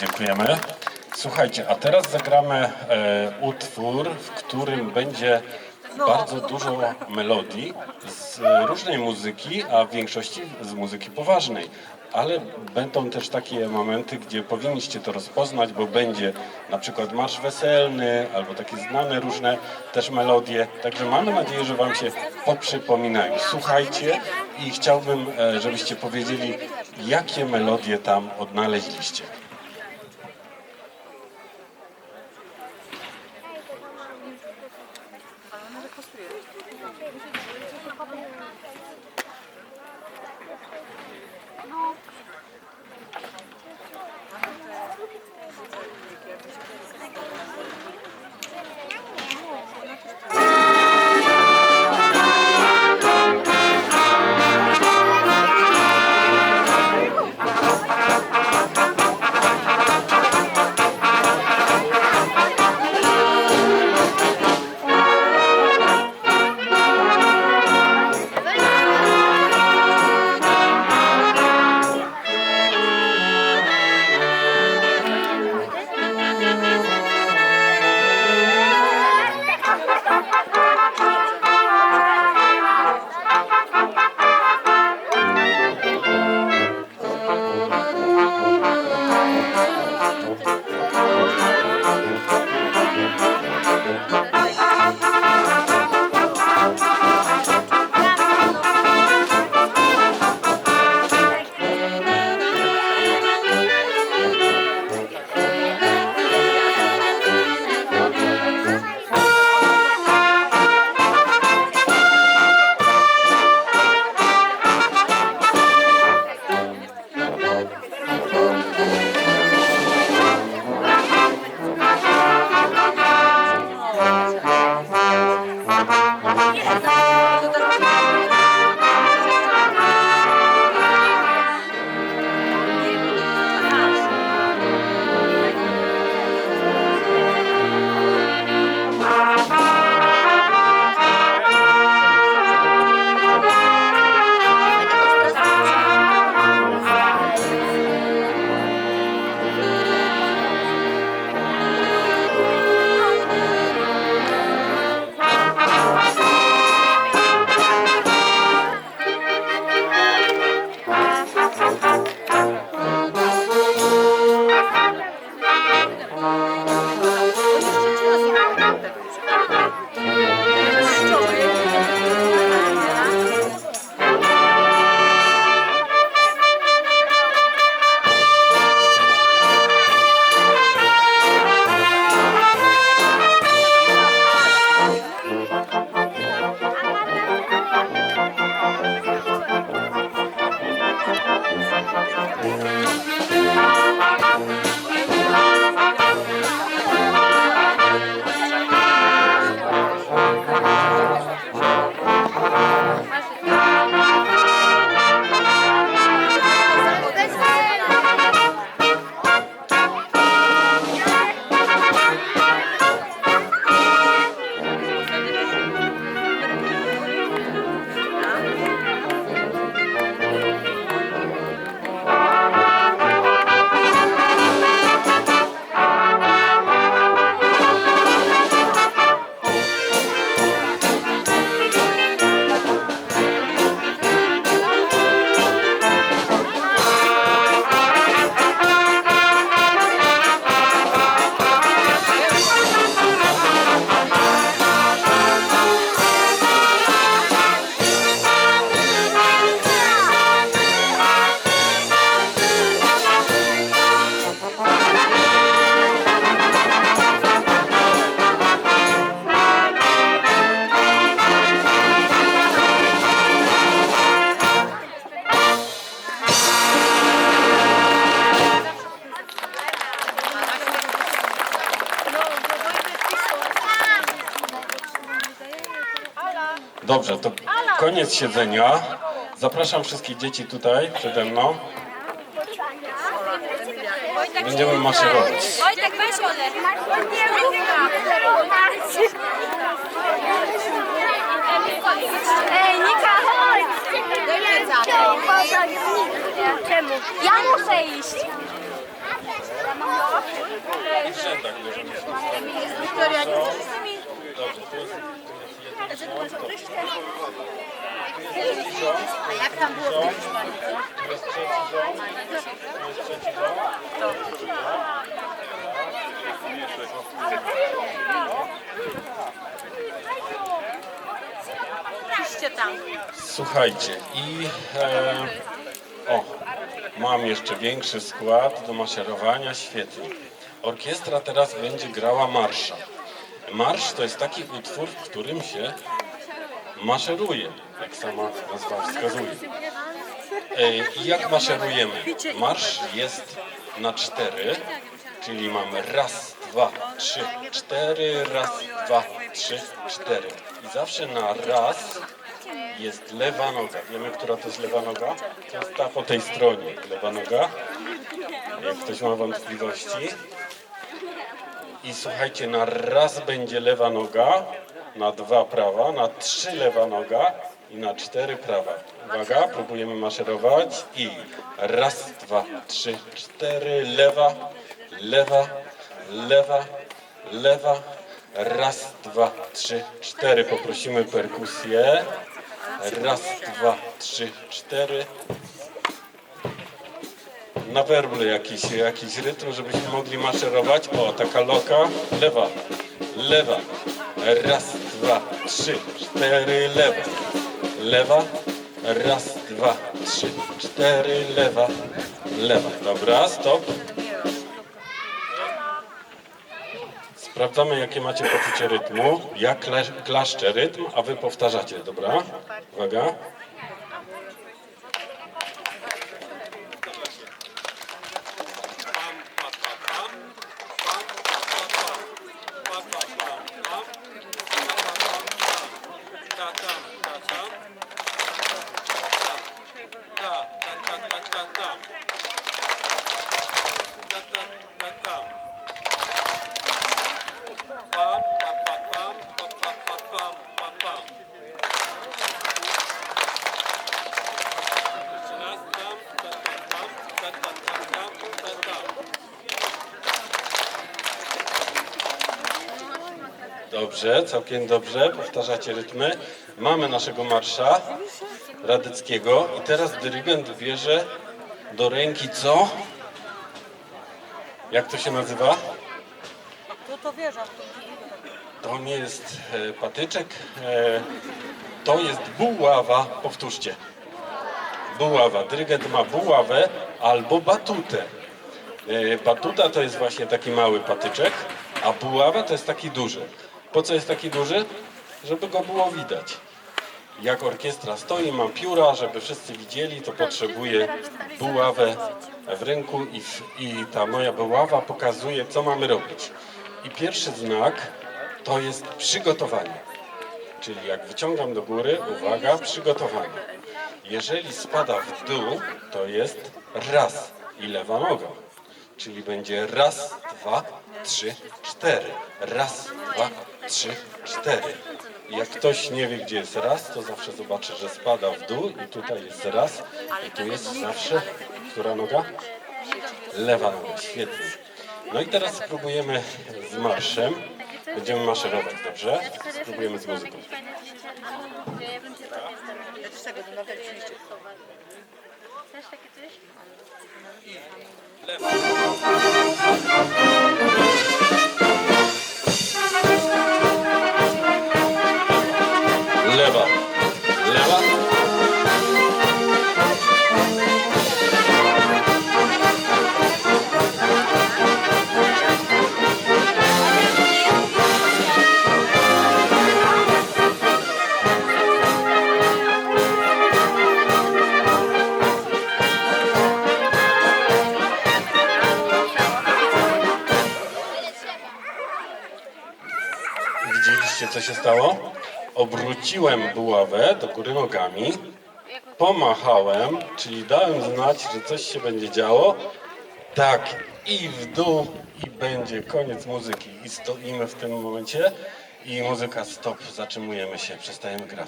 Dziękujemy. Słuchajcie, a teraz zagramy e, utwór, w którym będzie bardzo dużo melodii z różnej muzyki, a w większości z muzyki poważnej. Ale będą też takie momenty, gdzie powinniście to rozpoznać, bo będzie na przykład marsz weselny albo takie znane różne też melodie. Także mamy nadzieję, że Wam się poprzypominają. Słuchajcie i chciałbym, e, żebyście powiedzieli, jakie melodie tam odnaleźliście. No. Dobrze, to koniec siedzenia. Zapraszam wszystkich dzieci tutaj przede mną. Będziemy maszerować. Wojtek, weź Olek. Ej, Nika, chodź! Czemu? Ja muszę iść. I w rzędach możemy się Wiktoria, nie Dobrze, tu jest, to A jak tam było w tam. Słuchajcie, i e, o, mam jeszcze większy skład do maszerowania, świetnie. Orkiestra teraz będzie grała marsza. Marsz to jest taki utwór, w którym się maszeruje, jak sama nazwa wskazuje. E, I jak maszerujemy? Marsz jest na cztery, czyli mamy raz, dwa, trzy, cztery, raz, dwa, trzy, cztery. I zawsze na raz jest lewa noga. Wiemy, która to jest lewa noga? To jest ta po tej stronie, lewa noga. Jak ktoś ma wątpliwości. I słuchajcie, na raz będzie lewa noga, na dwa prawa, na trzy lewa noga i na cztery prawa. Uwaga, próbujemy maszerować i raz, dwa, trzy, cztery, lewa, lewa, lewa, lewa, raz, dwa, trzy, cztery. Poprosimy perkusję. Raz, dwa, trzy, cztery. Na werblu jakiś, jakiś rytm, żebyśmy mogli maszerować. O, taka loka. Lewa, lewa. Raz, dwa, trzy, cztery, lewa. Lewa. Raz, dwa, trzy, cztery, lewa. Lewa. Dobra, stop. Sprawdzamy, jakie macie poczucie rytmu. Ja klaszczę rytm, a wy powtarzacie, dobra? Uwaga. Dobrze, całkiem dobrze. Powtarzacie rytmy. Mamy naszego marsza radyckiego i teraz dyrygent bierze do ręki co? Jak to się nazywa? To to wieża. To nie jest e, patyczek, e, to jest buława. Powtórzcie. Buława. Dyrygent ma buławę albo batutę. E, Batuta to jest właśnie taki mały patyczek, a buława to jest taki duży. Po co jest taki duży? Żeby go było widać. Jak orkiestra stoi, mam pióra, żeby wszyscy widzieli, to potrzebuję buławę w ręku i, w, i ta moja buława pokazuje, co mamy robić. I pierwszy znak to jest przygotowanie. Czyli jak wyciągam do góry, uwaga, przygotowanie. Jeżeli spada w dół, to jest raz i lewa noga. Czyli będzie raz, dwa, trzy, cztery. Raz, dwa, trzy, cztery. Jak ktoś nie wie, gdzie jest raz, to zawsze zobaczy, że spada w dół i tutaj jest raz. I tu jest zawsze, która noga? Lewa noga, świetnie. No i teraz spróbujemy z marszem. Będziemy maszerować, dobrze? Spróbujemy z muzyką. Ja Widzieliście, co się stało? Obróciłem buławę do góry nogami, pomachałem, czyli dałem znać, że coś się będzie działo. Tak, i w dół, i będzie koniec muzyki. I stoimy w tym momencie, i muzyka stop, zatrzymujemy się, przestajemy grać.